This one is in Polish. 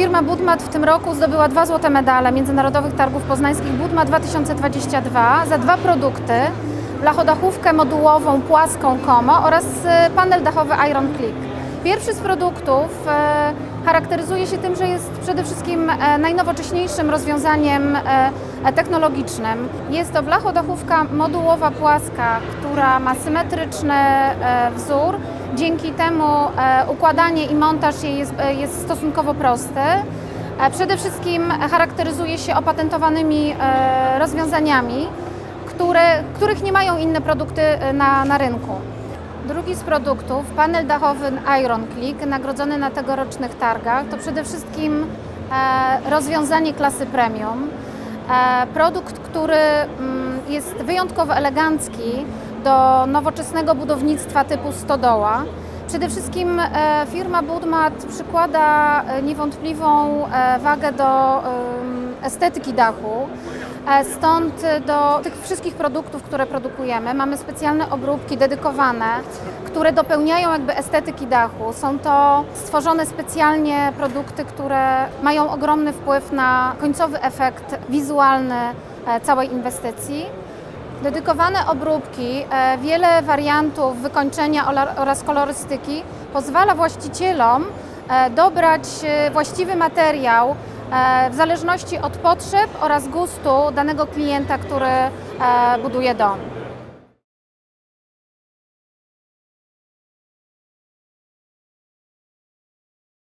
Firma Budmat w tym roku zdobyła dwa złote medale Międzynarodowych Targów Poznańskich Budmat 2022 za dwa produkty. Blachodachówkę modułową płaską Komo oraz e, panel dachowy Iron Click. Pierwszy z produktów e, charakteryzuje się tym, że jest przede wszystkim e, najnowocześniejszym rozwiązaniem technologicznym. Jest to blachodachówka modułowa płaska, która ma symetryczny wzór. Dzięki temu e, układanie i montaż jej jest, e, jest stosunkowo prosty. E, Przede wszystkim charakteryzuje się opatentowanymi rozwiązaniami, które, których nie mają inne produkty na, na rynku. Drugi z produktów, panel dachowy Iron Click, nagrodzony na tegorocznych targach, to przede wszystkim rozwiązanie klasy premium. Produkt, który mm, jest wyjątkowo elegancki do nowoczesnego budownictwa typu stodoła. Przede wszystkim e, firma Budmat przykłada e, niewątpliwą e, wagę do estetyki dachu. Stąd do tych wszystkich produktów, które produkujemy, mamy specjalne obróbki dedykowane, które dopełniają jakby estetyki dachu. Są to stworzone specjalnie produkty, które mają ogromny wpływ na końcowy efekt wizualny całej inwestycji. Dedykowane obróbki, e, wiele wariantów wykończenia oraz kolorystyki pozwala właścicielom e, dobrać e, właściwy materiał w zależności od potrzeb oraz gustu danego klienta, który buduje dom.